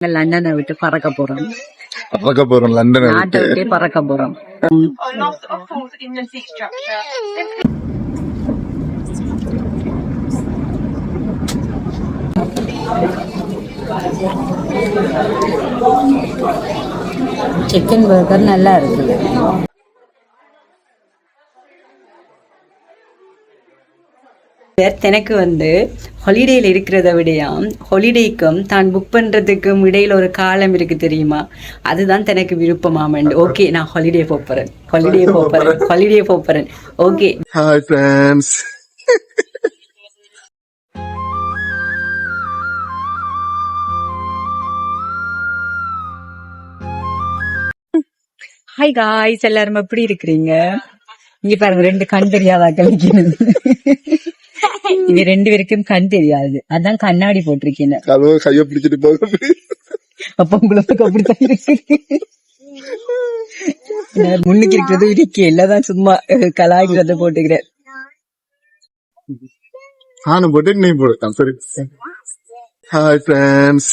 லண்டனை விட்டு பறக்க போறோம். பறக்க போறோம் லண்டன் நாட்டை விட்டே பறக்க போறோம். சிக்கன் பர்கர் நல்லா இருக்குது எனக்கு வந்து ஹாலிடேல இருக்கிறத விடையாம் ஹாலிடேக்கும் தான் புக் பண்றதுக்கும் இடையில ஒரு காலம் இருக்கு தெரியுமா? அதுதான் தனக்கு விருப்பமாமண்டு ஓகே நான் ஹாலிடே போறேன் ஹாலிடே போறேன் ஹாலிடே போறேன் okay hi friends hi guys எல்லாரும் எப்படி இருக்கிறீங்க? இங்க பாருங்க ரெண்டு கண் தெரியாதாக்கள் நிக்கிறது இங்க ரெண்டு பேருக்கும் கண் தெரியாது. அதான் கண்ணாடி போட்டிருக்கீங்க. கைய பிடிச்சிட்டு போக அப்ப உங்களுக்கு அப்படித்தான் இருக்கு முன்னுக்கு இருக்கிறது இருக்கே. இல்லதான் சும்மா கலாய்க்கிறத போட்டுக்கிறேன். நானும் போட்டு நீ போடுதான் சரி. ஹாய் ஃப்ரெண்ட்ஸ்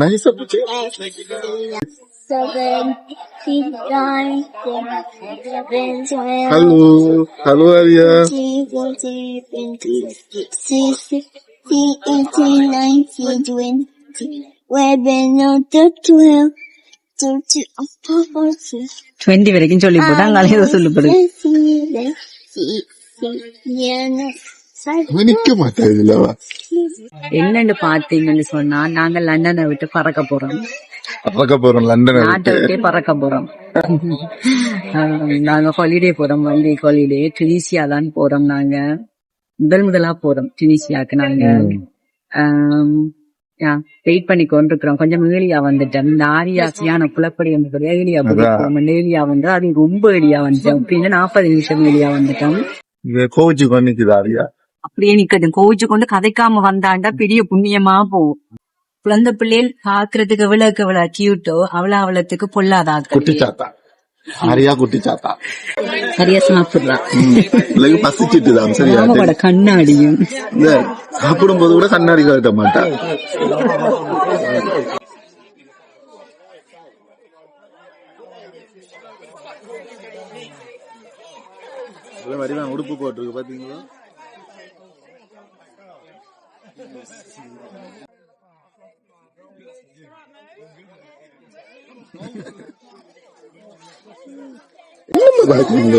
நைஸா போச்சு seven, six, nine, twelve, thirteen, fourteen, twenty வரைக்கும் சொல்லி போட்டா அங்க ஏதோ சொல்லப்படுது என்னன்னு பாத்தீங்கன்னு சொன்னா நாங்க லண்டனை விட்டு பறக்க போறோம் பறக்க போறோம் லண்டன் நாட்டை விட்டே பறக்க போறோம் நாங்க ஹாலிடே போறோம் ஒன் வீக் ஹாலிடே டுனிசியா தான் போறோம் நாங்க. முதல் முதலா போறோம் டுனிசியாக்கு நாங்க. வெயிட் பண்ணி கொண்டிருக்கிறோம். கொஞ்சம் ஏலியா வந்துட்டேன் இந்த ஆரியாசியான புலப்படி வந்து ஏலியா ஏலியா வந்து அது ரொம்ப ஏலியா வந்துட்டோம். அப்படின்னு நாற்பது நிமிஷம் ஏலியா வந்துட்டோம். கோவிச்சு பண்ணிக்குது ஆரியா? அப்படியே நிக்கது. கோவிச்சு கொண்டு கதைக்காம வந்தாண்டா பெரிய புண்ணியமா போகும். குழந்தை பிள்ளைகள் பாக்குறதுக்கு எவ்வளவுக்கு எவ்வளவு கியூட்டோ அவ்வளவு அவ்வளவுக்கு பொல்லாதாக்கு குட்டி சாத்தா ஆரியா குட்டி சாத்தா சரியா சாப்பிடுறான் பசிச்சிட்டு தான் சரியா? கண்ணாடியும். சாப்பிடும் போது கூட கண்ணாடி கட்ட மாட்டா. வடிவான் உடுப்பு போட்டிருக்கு பாத்தீங்களா? என்ன பாக்குறீங்க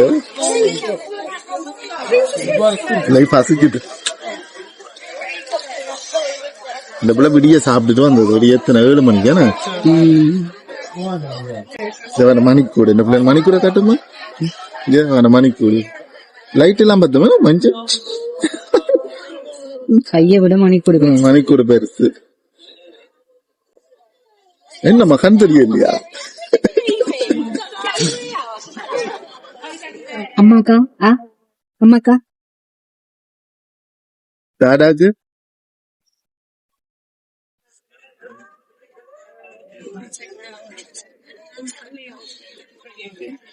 லைஃப் பசிக்குது இந்த பிள்ளை விடிய சாப்பிட்டுட்டு வந்தது ஒரு எத்தனை ஏழு மணிக்கு செவன மணிக்கூடு இந்த பிள்ளை மணிக்கூட காட்டுமா ஏன் மணிக்கூடு லைட் எல்லாம் பார்த்தோமா மஞ்சள் கைய விட மணிக்கூடு மணிக்கூடு பெருசு. என்னம்மா கண் தெரியலையா அம்மாக்கா ஆ? அம்மாக்கா? தாடாக்கு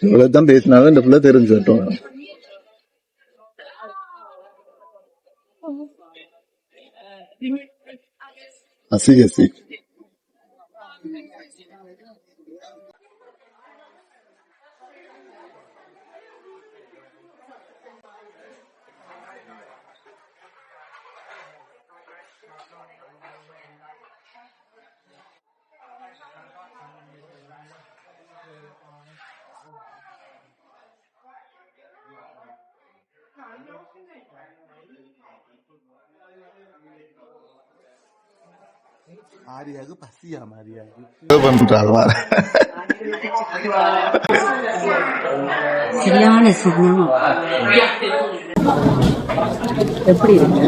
இவ்வளவுதான் பேசினாலும் இந்த பிள்ளை தெரிஞ்சு விட்டோம் அசி அசி ஆரியாக்கு பசியா சரியான சுகம் எப்படி இருக்கு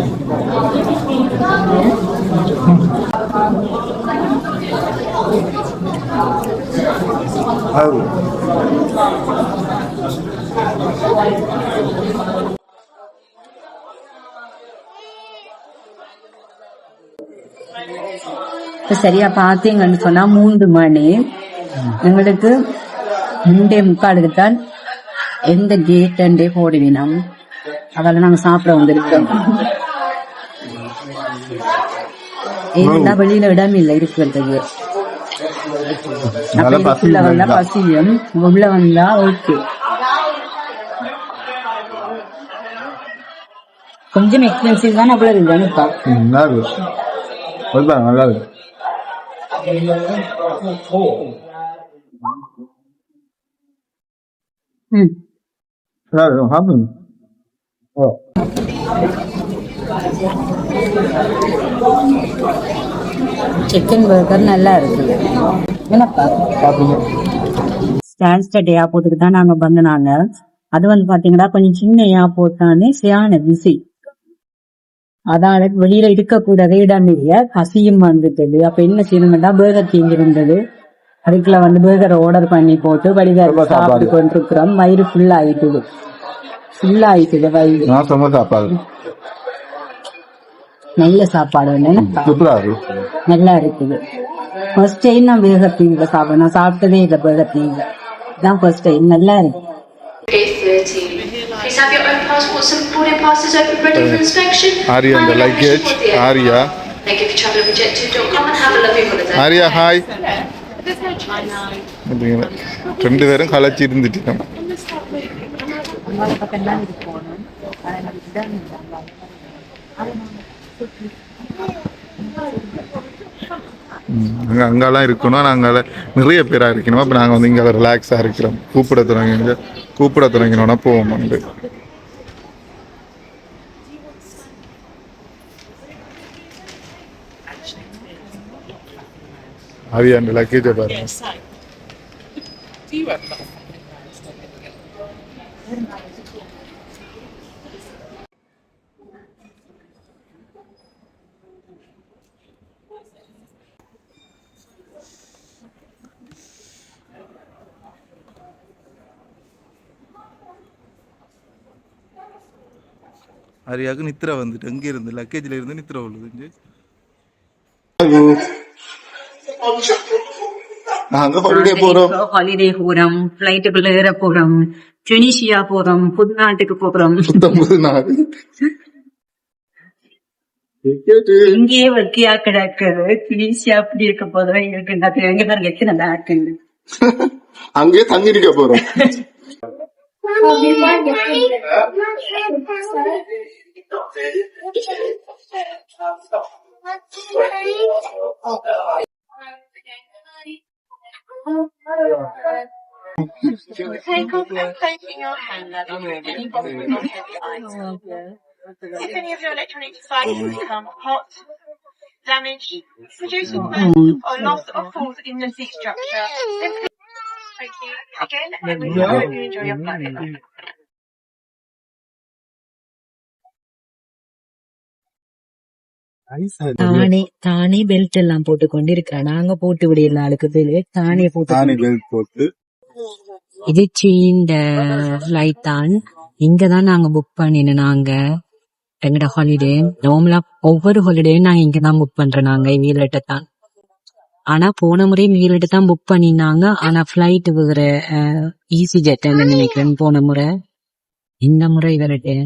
இப்ப சரியா பாத்தீங்கன்னு சொன்னா மூன்று மணி. எங்களுக்கு மூன்றே முக்காலுக்கு தான் எந்த கேட் அண்டே போடுவினோம் அதெல்லாம் நாங்க சாப்பிட வந்திருக்கோம். ஏன்னா வெளியில இடம் இல்லை இருக்கிறதுக்கு. வந்தா. பசியும் உள்ள வந்தா ஓகே கொஞ்சம் எக்ஸ்பென்சிவ் தான் அவ்வளவு அதுதான் நல்லா இருக்கு. ம். நல்லா இருக்கு சாப்பிடுங்க. ஓ. சிக்கன் பர்கர் நல்லா இருக்குது என்னப்பா? ஸ்டான்ஸ்டட் ஏர்போர்ட்டுக்கு தான் நாங்க வந்தனாங்க அது வந்து பாத்தீங்கன்னா கொஞ்சம் சின்ன ஏர்போர்ட் தானே சரியான பிஸி அதால வெளியில இருக்கக்கூடாத இடம் இல்ல பசியும் வந்துட்டது. அப்ப என்ன செய்யணும்னா பேர்கர் தீங்கி இருந்தது அதுக்குள்ள வந்து பேர்கர் ஆர்டர் பண்ணி போட்டு சாப்பாடு. சாப்பிட்டு கொண்டிருக்கிறோம். வயிறு ஃபுல் ஆயிட்டுது. ஃபுல் ஆயிட்டுது வயிறு. சாப்பாடு. நல்ல சாப்பாடு நல்லா இருக்குது. ஃபர்ஸ்ட் டைம் நான் பேர்கர் தீங்கில சாப்பிடுறேன் நான் சாப்பிட்டதே இல்லை பேர்கர் தீங்கில இதான் ஃபர்ஸ்ட் டைம் நல்லா இருக்கு. A13. Please have your own passports and boarding passes open ready for inspection. Arya and the luggage. Arya. Thank you for travelling with Jet2.com and have a lovely holiday. Arya hi அப்படிங்கிற ரெண்டு பேரும் களைச்சி இருந்துட்டோம் அங்க அங்கெல்லாம் இருக்கணும் நாங்கள் நிறைய பேரா இருக்கணும் அப்ப நாங்க வந்து இங்க ரிலாக்ஸா இருக்கிறோம் கூப்பிட தொடங்கிங்க கூப்பிட தொடங்கினோன்னா போவோம் வந்து ஆரியா அந்த லக்கேஜை பாருங்க ஆரியாவுக்கு நித்திர வந்துட்டு எங்க இருந்து லக்கேஜ்ல இருந்து நித்திர உள்ளது நாங்க ஹாலிடே போறோம். ஹாலிடே போறோம் பிளைட்டுக்குள்ள ஏற போறோம். டுனிஷியா போறோம் புதுநாட்டுக்கு போறோம். பத்தொன்பது நாள் இங்கேயே வெக்கியா கிடக்குது. டுனிஷியா அப்படி இருக்க போதும் இருக்கு. எங்க பாருங்க எத்தனை பேக்குன்னு அங்கேயே தங்கிருக்க போறோம். Take off and placing your hand level. Any bottom or heavy items. If any of your electronic devices become hot, damaged, producing burns or loss or falls in the seat structure, Thank you. Again, and we hope you enjoy your flight. தானே தானே belt எல்லாம் போட்டு கொண்டு இருக்கிறேன் நாங்க போட்டு விடையில ஆளுக்கு belt தானே போட்டு பெல்ட் போட்டு. இது சீண்ட ஃபிளைட் தான். இங்க தான் நாங்க புக் பண்ணினோம் நாங்க. எங்கட ஹாலிடே நார்மலா ஒவ்வொரு ஹாலிடேயும் நாங்க இங்க தான் புக் பண்றோம் நாங்க இவீலட்ட தான். ஆனா போன முறை இவீலட்ட தான் புக் பண்ணினாங்க. ஆனா ஃபிளைட் வேற ஈஸி ஜெட் நினைக்கிறேன் போன முறை. இந்த முறை இவர்கிட்ட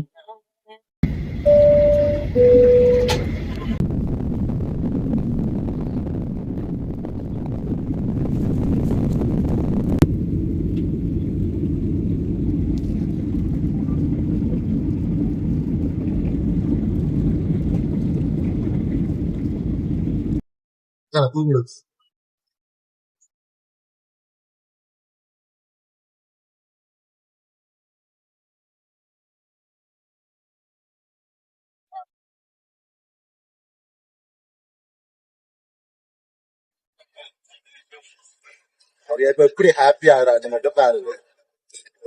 இப்ப எப்படி ஹாப்பி ஆகுறாங்க மட்டும் பாருங்க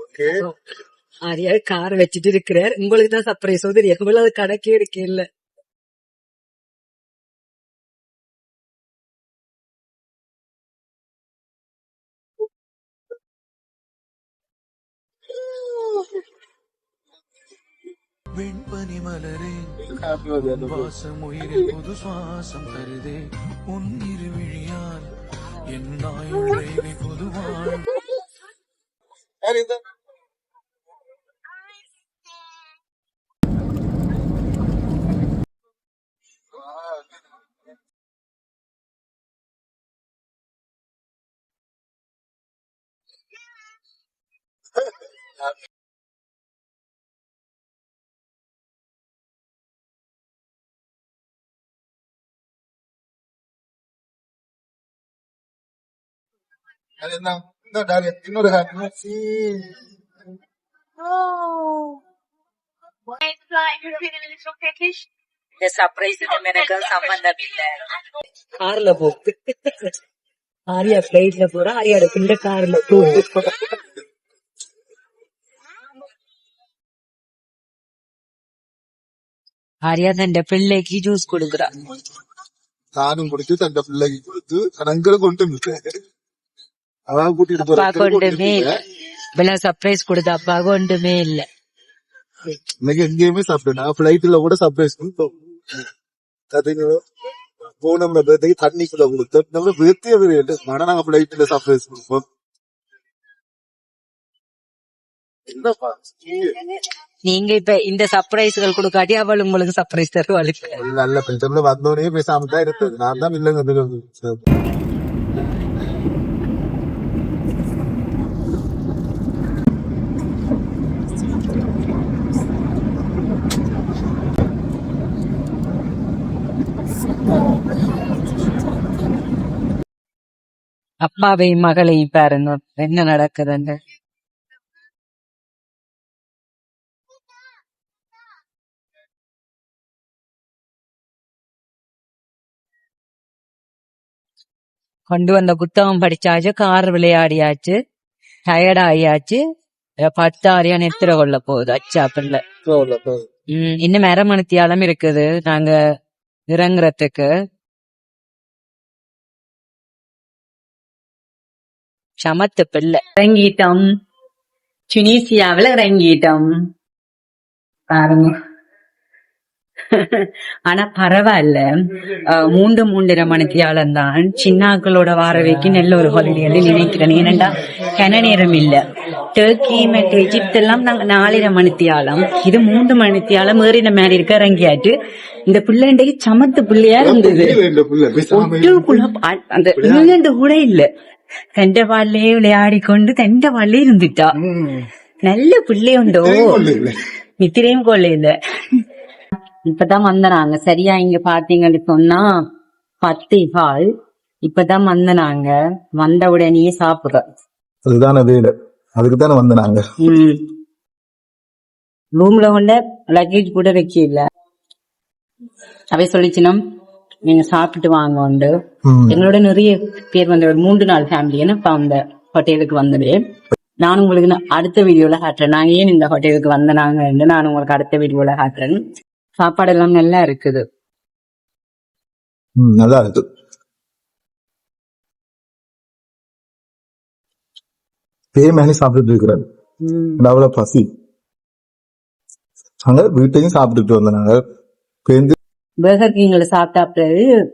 ஓகே ஆரியா கார் வச்சுட்டு இருக்கிறார். உங்களுக்கு தான் சர்ப்ரைஸ் தெரியும் எவ்வளவு கணக்கே இருக்கு இல்ல. வெண்பனி மலரே வாசம் உயிரில் புது சுவாசம் தருதே உன் இருவிழியால் என் நாயுழைவை புதுவான் Yeah. இந்த சர்ப்ரைஸுக்கும் எனக்கு சம்பந்தம் இல்ல கார்ல போ ஆரியா பிளைட்ல போற ஆரியாட பிள்ளை கார்ல போ ஆரியா தன் பிள்ளைக்கு ஜூஸ் கொடுக்குறா தானும் கொடுத்து தந்த பிள்ளைக்கு கொடுத்து கணக்கிற கொண்டு வந்துட்டேன். அதான் கூட்டிட்டு அப்பா போறேன் கொண்டுமே இல்ல இப்பெல்லாம் சர்ப்ரைஸ் கொடுத்த அப்பா கொண்டுமே இல்ல. இன்னைக்கு எங்கேயுமே சாப்பிட்டேன் பிளைட்ல கூட சர்ப்ரைஸ் கொடுத்தோம். கதைங்களும் போன பேர்த்துக்கு தண்ணிக்குள்ள கொடுத்தோம். நம்ம பேர்த்தே விரையிட்டு மன நாங்க பிளைட்ல சர்ப்ரைஸ் கொடுப்போம். நீங்க இப்ப இந்த சர்ப்ரைஸ்கள் கொடுக்காட்டி அவள் உங்களுக்கு சர்ப்ரைஸ் தருவாளுக்கு நல்ல பெண்கள் வந்தோடனே பேசாம தான் இருக்கு நான் தான் இல்லைங்க அப்பாவையும் மகளையும் பாருங்க என்ன நடக்குதுன்னு. கொண்டு வந்த புத்தகம் படிச்சாச்சு கார் விளையாடியாச்சு டயர்ட் ஆகியாச்சு அஹ் பத்து ஆரியா நெத்திர கொள்ள போகுது அச்சா பிள்ளை. இன்னும் அரை மணித்தியாலம் இருக்குது நாங்க இறங்குறதுக்கு. சமத்து பிள்ளை. இறங்கிட்டோம். டுனீசியாவில் இறங்கிட்டோம். பாருங்க. ஆனா பரவாயில்ல. மூன்று மூன்றரை மணித்தியாலம் தான். சின்னாக்களோட வாரவைக்கு நல்ல ஒரு ஹாலிடே நினைக்கிறேன். ஏனண்டா கன நேரம் இல்ல. டர்க்கி மற்ற எஜிப்த் எல்லாம் நாங்க நாலரை மணித்தியாலம். இது மூன்று மணித்தியாலம் ஏறின மாதிரி இருக்க இறங்கியாட்டு இந்த பிள்ளைண்டைக்கு சமத்து பிள்ளையா இருந்தது. ஒட்டு அந்த இங்கிலாந்து கூட இல்ல. தண்ட பால்லே விளையாடி கொண்டு தண்ட பால்லே இருந்துட்டா நல்ல பிள்ளை உண்டோ நித்திரையும் கொள்ள இல்ல இப்பதான் வந்தனாங்க சரியா இங்க பாத்தீங்கன்னு சொன்னா பத்தே கால் இப்பதான் வந்தனாங்க வந்த உடனே சாப்பிடுற அதுதானே வேலை அதுக்கு தானே வந்து நாங்க ரூம்ல கொண்ட லக்கேஜ் கூட வைக்க இல்ல அவை சொல்லிச்சுனா நீங்க சாப்பிட்டு வாங்க உண்டு. எங்களோட நிறைய பேர் வந்த ஒரு மூன்று நாள் ஃபேமிலி இப்ப அந்த ஹோட்டலுக்கு வந்தது. நான் உங்களுக்கு அடுத்த வீடியோல காட்டுறேன். நாங்க ஏன் இந்த ஹோட்டலுக்கு வந்தனாங்க நான் உங்களுக்கு அடுத்த வீடியோல காட்டுறேன். சாப்பாடு எல்லாம் நல்லா இருக்குது. நல்லா இருக்கு. பேமேனி சாப்பிட்டுட்டு இருக்கிறாரு. அவ்வளவு பசி. அங்க வீட்டையும் சாப்பிட்டுட்டு வந்தாங்க பேருந்து பர்கர் கிங்ல சாப்பிட்டா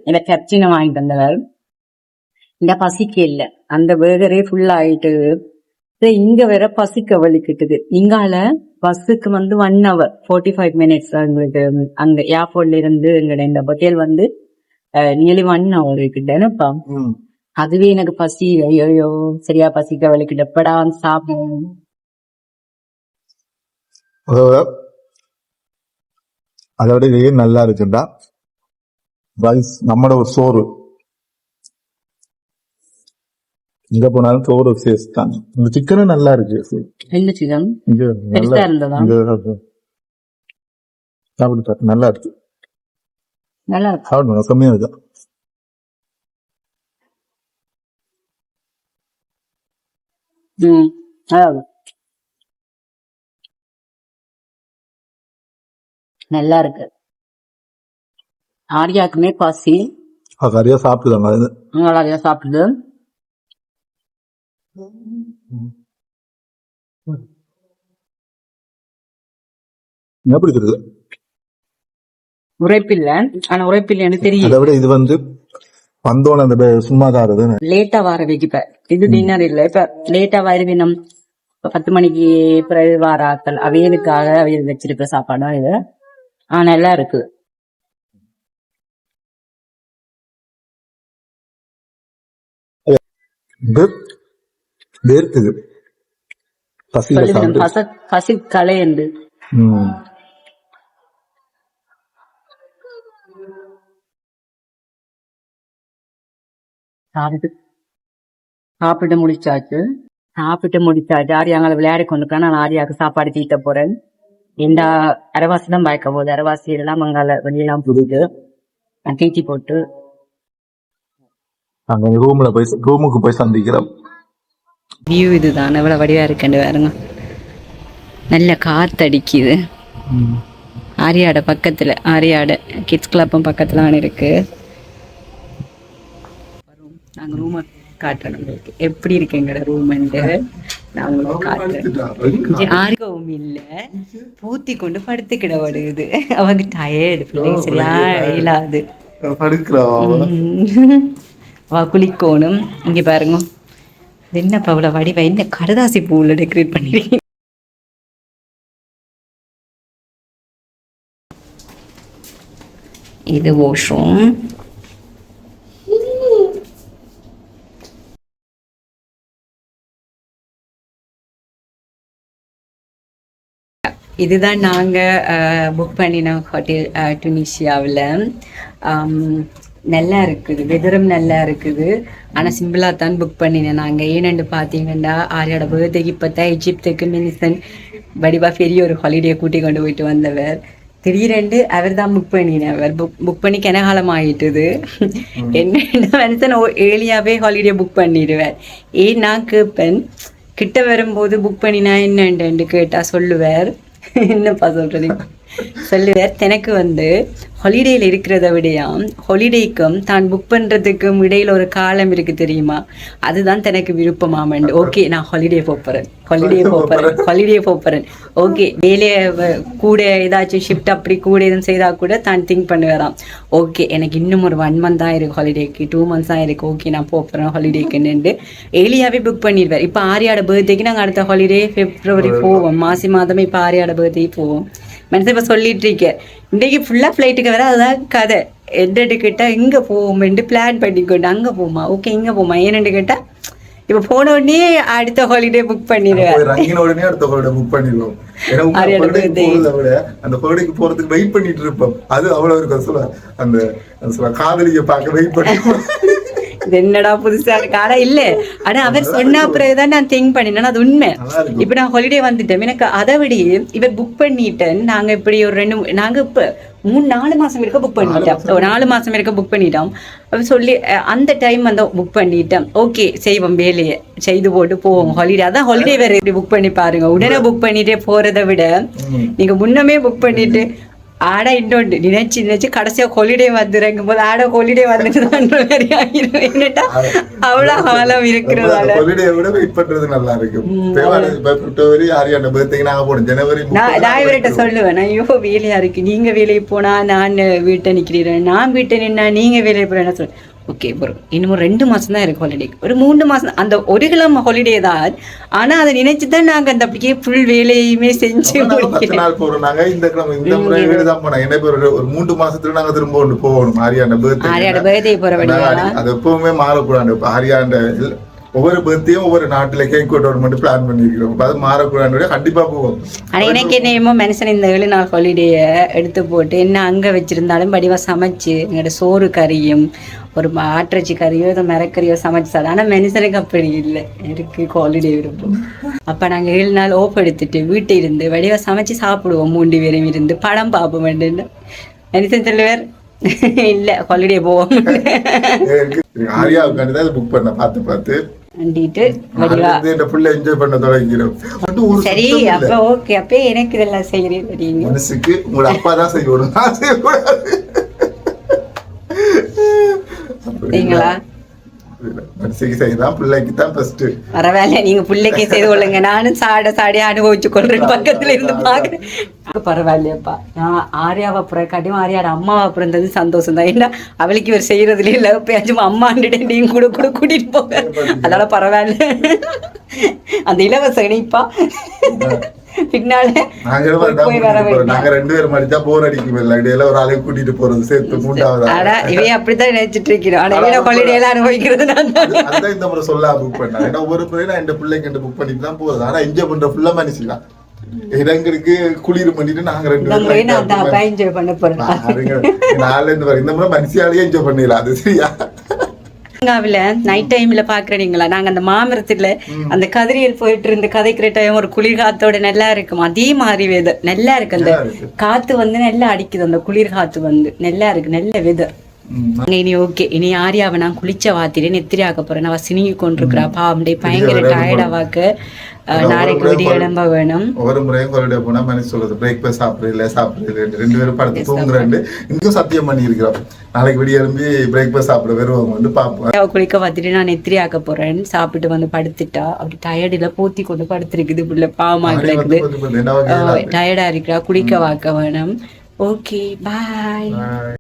எனக்கு கப்சினை வாங்கிட்டு வந்தவர். இந்த பசிக்கு இல்ல. அந்த பர்கரே ஃபுல் ஆயிட்டு இங்க வேற பசிக்க வலிக்கிட்டுது. இங்கால பஸ்ஸுக்கு வந்து one hour forty five minutes எங்களுக்கு. அங்க ஏர்போர்ட்ல இருந்து எங்களோட இந்த ஹோட்டல் வந்து நியர்லி ஒன் ஹவர் இருக்குட்டேன்னுப்பா அதுவே எனக்கு பசி ஐயோ சரியா பசிக்க வலிக்கிட்டு எப்படா வந்து சாப்பிடும் அதோட அதோட இது நல்லா இருக்குண்டா ரைஸ் நம்மட ஒரு சோறு. எங்க போனாலும் சோறு சேஸ் தான் இந்த சிக்கனும் நல்லா இருக்கு. என்ன இங்க சாப்பிட்டு நல்லா இருக்கு. நல்லா இருக்கும் சாப்பிடுங்க. கம்மியா இருக்கு? ம் நல்லா இருக்கும். நல்லா இருக்கு ஆரியாக்குமே பசி. நிறைய சாப்பிட்டுதாங்க. அது நிறைய சாப்பிடுது எப்படி இருக்குது? உரைப்பில்ல ஆனா உரைப்பில்லைன்னு தெரியும் அதை விட இது வந்து வந்தோன்னு அந்த சும்மா தான்? லேட்டா வர வைக்கப்ப இது டின்னர் இல்ல. இப்ப லேட்டா வருவினம் பத்து மணிக்கு பிறகு வார. ஆட்கள் அவையலுக்காக அவையல் வச்சிருக்க சாப்பாடா இது? ஆ நல்லா இருக்கு. வேர்க்குது. பச கலையண்டு. சாப்பிட்டு சாப்பிட்டு முடிச்சாச்சு. சாப்பிட்டு முடிச்சாச்சு. ஆரியாங்களை விளையாடி கொண்டு நான் ஆரியாவுக்கு சாப்பாடு தீட்ட போறேன். இந்த அரைவாசி தான் பயக்க போகுது அரைவாசி எல்லாம் மங்கால வெளியெல்லாம் புரியுது தீட்டி போட்டு. நாங்க ரூம்ல போய் ரூமுக்கு போய் சந்திக்கிறோம். வியூ இதுதான். எவ்வளவு வடிவா இருக்குன்னு பாருங்க. நல்ல காத்தடிக்குது ஆரியாட பக்கத்துல ஆரியாட கிட்ஸ் கிளப்பும் பக்கத்துல தான் இருக்கு. நாங்க ரூமை காட்டுறோம் உங்களுக்கு எப்படி இருக்கு எங்களோட ரூம் நான் உங்களுக்கு காட்டுறேன் ஆர்வம் இல்ல. பூத்தி கொண்டு படுத்துக்கிட வருது. அவங்க டயர்டு பிள்ளைங்க சரியா உம். அவ குளிக்கோணும். இங்க பாருங்க. என்னப்பா இவ்வளவு வடிவா? என்ன கடுதாசி பூவில் டெக்கரேட் பண்ணிருக்கீங்க? இது வாஷ்ரூம் இதுதான் நாங்கள் புக் பண்ணின ஹோட்டல் டுனிஷியாவில் நல்லா இருக்குது. வெதரும் நல்லா இருக்குது. ஆனால் சிம்பிளாக தான் புக் பண்ணினேன் நாங்கள் ஏனென்று பார்த்தீங்கன்னா ஆரியோட பர்த்டேக்கு இப்போ தான் எஜிப்துக்கு மினிசன் வடிவா பெரிய ஒரு ஹாலிடே கூட்டி கொண்டு போயிட்டு வந்தவர். திடீரெண்டு அவர் தான் புக் பண்ணினவர். புக் புக் பண்ணி கனகாலம் ஆயிட்டுது என்ன மனுஷன் ஏர்லியாவே ஹாலிடே புக் பண்ணிடுவார். ஏன் நான் கேட்பேன்? கிட்ட வரும்போது புக் பண்ணினா என்னண்டு கேட்டா சொல்லுவார். என்னப்பா சொல்றது சொல்லுவார் எனக்கு வந்து ஹாலிடேல இருக்கிறத விடையாம் ஹாலிடேக்கும் தான் புக் பண்றதுக்கும் இடையில ஒரு காலம் இருக்கு தெரியுமா? அதுதான் தனக்கு விருப்பமாமண்டு. ஓகே நான் ஹாலிடே போறேன். ஹாலிடே போறேன். ஹாலிடே போறேன். ஓகே வேலையை கூட ஏதாச்சும் ஷிஃப்ட் அப்படி கூட எதுவும் செய்தா கூட தான் திங்க் பண்ணுவாராம். ஓகே எனக்கு இன்னும் ஒரு ஒன் மந்த் தான் இருக்கு ஹாலிடேக்கு டூ மந்த்ஸ் தான் இருக்கு. ஓகே நான் போறேன் ஹாலிடேக்குன்னு ஏலியாவே புக் பண்ணிடுவார் இப்போ ஆரியாட பர்த்டேக்கு நாங்கள் அடுத்த ஹாலிடே பிப்ரவரி போவோம். மாசி மாதமே இப்போ ஆரியாட பர்த்டே போவோம். மனசு இப்போ சொல்லிட்டு இருக்கேன் இன்றைக்கு ஃபுல்லாக ஃப்ளைட்டுக்கு வர அதுதான் கதை. என்னட்டு கேட்டால் இங்கே போவோம்ட்டு பிளான் பண்ணிக்கொண்டு அங்கே போமா? ஓகே இங்கே போமா? ஏன்னு கேட்டால் இப்போ போன உடனே அடுத்த ஹாலிடே புக் பண்ணிடுவேன். உடனே அடுத்த ஹோலிடே புக் பண்ணிடுவோம். அந்த ஹோலிடேக்கு போறதுக்கு வெயிட் பண்ணிட்டு இருப்போம். அது அவ்வளவு இருக்கும். சொல்ல அந்த காதலிய பார்க்க வெயிட் இது என்னடா புதுசா இருக்கு? ஆனா இல்ல. ஆனா அவர் சொன்ன பிறகுதான் நான் திங்க் பண்ணினேன் அது உண்மை. இப்ப நான் ஹாலிடே வந்துட்டேன். எனக்கு அதை விட இவர் புக் பண்ணிட்டேன். நாங்க இப்படி ஒரு ரெண்டு நாங்க இப்ப மூணு நாலு மாசம் இருக்க புக் பண்ணிட்டோம். ஒரு நாலு மாசம் இருக்க புக் பண்ணிட்டோம். சொல்லி அந்த டைம் வந்து புக் பண்ணிட்டேன். ஓகே செய்வோம் வேலையை. செய்து போட்டு போவோம். ஹாலிடே அதான் ஹாலிடே வேற எப்படி புக் பண்ணி பாருங்க. உடனே புக் பண்ணிட்டே போறதை விட நீங்க முன்னமே புக் பண்ணிட்டு ஆட இன்னொன்று நினைச்சு நினைச்சு கடைசியா ஹாலிடே வந்துறங்கும் போது ஆட ஹாலிடே வந்துட்டுதான்ற மாதிரி ஆயிரும். என்னட்டா அவ்வளவு காலம் இருக்கிறதால ஹாலிடே விட வெயிட் பண்றது நல்லா இருக்கும். தேவாலய இப்ப பிப்ரவரி ஆரியான பர்த்டேக்கு நாங்க போனோம் ஜனவரி நான் நான் இவர்கிட்ட சொல்லுவேன் நான் ஐயோ வேலையா இருக்கு. நீங்க வேலைக்கு போனா நான் வீட்டை நிக்கிறேன். நான் வீட்டை நின்னா நீங்க வேலைக்கு போறேன் சொல்லுவேன். ஓகே ப்ரோ இன்னும் ரெண்டு மாசம் தான் இருக்கு ஹாலிடே ஒரு மூணு மாசம் அந்த ஒரு கிழமை ஹாலிடே தான். ஆனா அதை நினைச்சு தான் நாங்க அந்த அப்படியே ஃபுல் வேலையுமே செஞ்சு பத்து நாள் போறோம். நாங்க இந்த கிழமை இந்த முறை வீடு தான் போனோம். என்ன பேர் ஒரு மூன்று மாசத்துல நாங்க திரும்ப ஒன்று போகணும். ஆரியான ஆரியாட பர்த்டே birthday போற வழியா அது எப்பவுமே மாறக்கூடாது. இப்ப ஆரியாண்ட இல்ல- ஒவ்வொரு பர்த்டேயும் ஒவ்வொரு நாட்டுல கேக் கொண்டு மட்டும் பிளான் பண்ணிருக்கிறோம் அது மாறக்கூடாது கண்டிப்பா போவோம். ஆனா எனக்கு என்னமோ மனுஷன் இந்த ஏழு நாள் ஹாலிடேய எடுத்து போட்டு என்ன அங்க வச்சிருந்தாலும் படிவா சமைச்சு எங்களோட சோறு கறியும் ஒரு ஆட்டிறச்சி கறியோ ஏதோ மிரக்கறியோ சமைச்சு சாப்பிட. ஆனா மனுஷனுக்கு அப்படி இல்லை. இருக்கு ஹாலிடே விருப்பம் அப்ப நாங்க ஏழு நாள் ஓப் எடுத்துட்டு வீட்டை இருந்து வடிவா சமைச்சு சாப்பிடுவோம். மூன்று பேரும் இருந்து படம் பார்ப்போம் வேண்டுன்னு மனுஷன் சொல்லுவார் இல்ல ஹாலிடே போவோம். ஆரியாவுக்காண்டி தான் புக் பண்ண பார்த்து பார்த்து. சரி. அப்ப ஓகே அப்ப எனக்கு இதெல்லாம் செய்யறேன் மனசுக்கு உங்களோட அப்பா தான் செய்யணும். நான் செய்யக்கூடாது. பரவாயில்ல நீங்க பிள்ளைக்கே செய்து கொள்ளுங்க. நானும் சாட சாடியா அனுபவிச்சு கொள்றேன். பக்கத்துல இருந்து பாக்குறேன் பரவாயில்லையப்பா. நான் ஆர்யாவை பிறக்காட்டியும் ஆர்யாட அம்மாவை பிறந்தது சந்தோஷம் தான் ஏன்னா அவளுக்கு இவர் செய்யறதுல இல்ல. பேச்சும் அம்மாண்டுட்டு நீங்க கூட கூட கூட்டிட்டு போங்க. அதனால பரவாயில்ல. அந்த இலவச இணைப்பா. பின்னால நாங்க ரெண்டு பேரும் மடிச்சா போர் அடிக்கும். இல்ல இடையில ஒரு ஆளையும் கூட்டிட்டு போறது சேர்த்து மூன்றாவது ஆளா. ஆனா இவைய அப்படித்தான் நினைச்சிட்டு இருக்கிறோம் ஆனா இவைய ஹாலிடே எல்லாம் அனுபவிக்கிறது நான் தான். அது- அதுதான் இந்த முறை சொல்ல புக் பண்ணேன். ஏன்னா ஒவ்வொரு முறை நான் இந்த பிள்ளைக்கு புக் பண்ணிட்டு தான் போறது. ஆனா என்ஜாய் பண்ற ஃபுல்லா மனுஷி தான். இடங்களுக்கு குளிர் பண்ணிட்டு நாங்க ரெண்டு பேரும் என்ஜாய் பண்ண இந்த முறை மனுஷியாலேயே என்ஜாய் பண்ணிடலாம். அது சரியா? ஸ்ரீலங்காவில நைட் டைம்ல பாக்குறீங்களா நாங்க அந்த மாமரத்துல அந்த கதிரியல் போயிட்டு இருந்து கதைக்கிற டைம் ஒரு குளிர் காத்தோட நல்லா இருக்கும். அதே மாதிரி வெதர் நல்லா இருக்கு அந்த. காத்து வந்து நல்லா அடிக்குது. அந்த குளிர் காத்து வந்து நல்லா இருக்கு. நல்ல வெதர். இனி ஓகே இனி ஆரியாவை நான் குளிச்ச வாத்திரே நெத்திரி ஆக்க போறேன். அவ சினிங்கி கொண்டிருக்கிறா. பாவம். டே பயங்கர டயர்டாவாக்கு நாளைக்கு விடிய எழும்ப வேணும். ஒவ்வொரு முறையும் ஹாலிடே போனா மனுஷன் சொல்றது பிரேக்ஃபாஸ்ட் சாப்பிடுறது இல்ல ரெண்டு பேரும் படுத்து தூங்குறேன் இன்னும் சத்தியம் பண்ணி இருக்கிறோம் நாளைக்கு விடிய எழும்பி பிரேக்ஃபாஸ்ட் சாப்பிட வருவாங்க வந்து பார்ப்போம். குளிக்க பார்த்துட்டு நான் நெத்திரி ஆக்க போறேன் சாப்பிட்டு வந்து படுத்துட்டா. அப்படி டயர்டில் போத்தி கொண்டு படுத்திருக்குது புள்ள பாவமா வந்து கிடக்குது டயர்டா இருக்கிறா குளிக்க வாக்க வேணும். Okay bye.